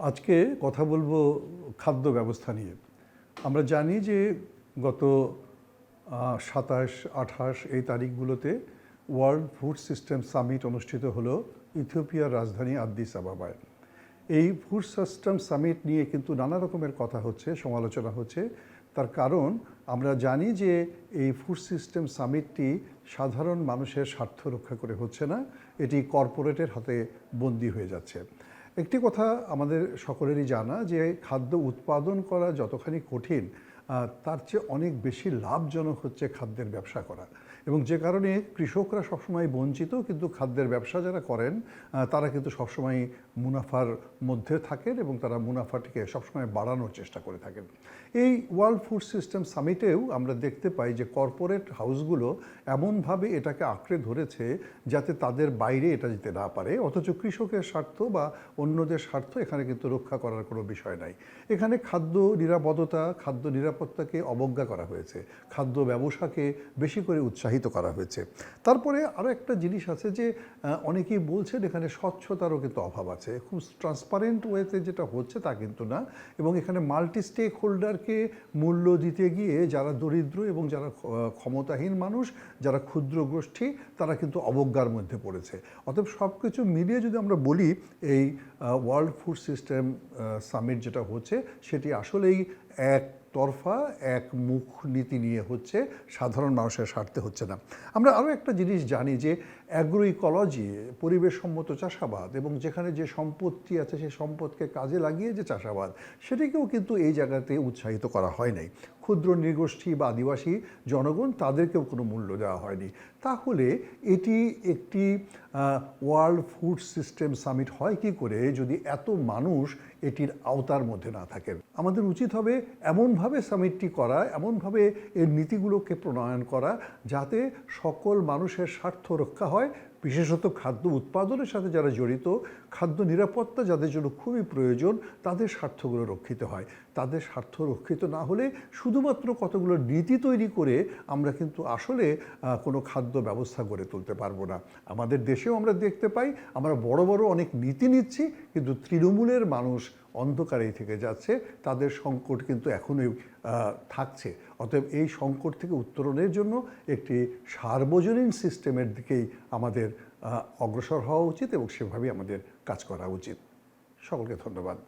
আজকে কথা বলব খাদ্য ব্যবস্থা নিয়ে। আমরা জানি যে গত সাতাশ, আঠাশ এই তারিখগুলোতে ওয়ার্ল্ড ফুড সিস্টেম সামিট অনুষ্ঠিত হলো ইথিওপিয়ার রাজধানী আদ্দিস আবাবায়। এই ফুড সিস্টেম সামিট নিয়ে কিন্তু নানা রকমের কথা হচ্ছে, সমালোচনা হচ্ছে। তার কারণ আমরা জানি যে এই ফুড সিস্টেম সামিটটি সাধারণ মানুষের স্বার্থ রক্ষা করে হচ্ছে না, এটি কর্পোরেটের হাতে বন্দি হয়ে যাচ্ছে। একটি কথা আমাদের সকলেরই জানা যে খাদ্য উৎপাদন করা যতখানি কঠিন তার চেয়ে অনেক বেশি লাভজনক হচ্ছে খাদ্যের ব্যবসা করা। এবং যে কারণে কৃষকরা সবসময় বঞ্চিত, কিন্তু খাদ্যের ব্যবসা যারা করেন তারা কিন্তু সবসময় মুনাফার মধ্যে থাকেন এবং তারা মুনাফাটিকে সবসময় বাড়ানোর চেষ্টা করে থাকেন। এই ওয়ার্ল্ড ফুড সিস্টেম সামিটেও আমরা দেখতে পাই যে কর্পোরেট হাউসগুলো এমনভাবে এটাকে আঁকড়ে ধরেছে যাতে তাদের বাইরে এটা যেতে না পারে, অথচ কৃষকের স্বার্থ বা অন্যদের স্বার্থ এখানে কিন্তু রক্ষা করার কোনো বিষয় নাই। এখানে খাদ্য নিরাপদতা, খাদ্য নিরাপত্তাকে অবজ্ঞা করা হয়েছে। খাদ্য ব্যবসাকে বেশি করে উৎসাহিত করা হয়েছে। তারপরে আরও একটা জিনিস আছে যে অনেকেই বলছেন এখানে স্বচ্ছতারও কিন্তু অভাব আছে। খুব ট্রান্সপারেন্ট ওয়েতে যেটা হচ্ছে তা কিন্তু না। এবং এখানে মাল্টি স্টেক হোল্ডারকে মূল্য দিতে গিয়ে যারা দরিদ্র এবং যারা ক্ষমতাহীন মানুষ, যারা ক্ষুদ্র গোষ্ঠী তারা কিন্তু অবজ্ঞার মধ্যে পড়েছে। অতএব সব কিছু মিলিয়ে যদি আমরা বলি, এই ওয়ার্ল্ড ফুড সিস্টেম সামিট যেটা হচ্ছে, সেটি আসলেই এক তরফা এক মুখ নীতি নিয়ে হচ্ছে সাধারণ মানুষের স্বার্থে হচ্ছে না। আমরা আরও একটা জিনিস জানি যে অ্যাগ্রো ইকোলজি পরিবেশ সম্মত চাষাবাদ এবং যেখানে যে সম্পত্তি আছে সেই সম্পদকে কাজে লাগিয়ে যে চাষাবাদ, সেটিকেও কিন্তু এই জায়গাতে উৎসাহিত করা হয় নাই। ক্ষুদ্র নৃগোষ্ঠী বা আদিবাসী জনগণ তাদেরকেও কোনো মূল্য দেওয়া হয়নি। তাহলে এটি একটি ওয়ার্ল্ড ফুড সিস্টেম সামিট হয় কি করে যদি এত মানুষ এটির আওতার মধ্যে না থাকেন? আমাদের উচিত হবে এমনভাবে সামিটটি করা, এমনভাবে এর নীতিগুলোকে প্রণয়ন করা যাতে সকল মানুষের স্বার্থ রক্ষা হয় বিশেষত খাদ্য উৎপাদনের সাথে যারা জড়িত, খাদ্য নিরাপত্তা যাদের জন্য খুবই প্রয়োজন, তাদের স্বার্থগুলো রক্ষিত হয়। তাদের স্বার্থ রক্ষিত না হলে শুধুমাত্র কতগুলো নীতি তৈরি করে আমরা কিন্তু আসলে কোনো খাদ্য ব্যবস্থা গড়ে তুলতে পারব না। আমাদের দেশেও আমরা দেখতে পাই, আমরা বড় বড় অনেক নীতি নিচ্ছি, কিন্তু তৃণমূলের মানুষ অন্ধকারেই থেকে যাচ্ছে, তাদের সংকট কিন্তু এখনই থাকছে। অতএব এই সংকট থেকে উত্তরণের জন্য একটি সার্বজনীন সিস্টেমের দিকেই আমাদের অগ্রসর হওয়া উচিত এবং সেভাবেই আমাদের কাজ করা উচিত। সকলকে ধন্যবাদ।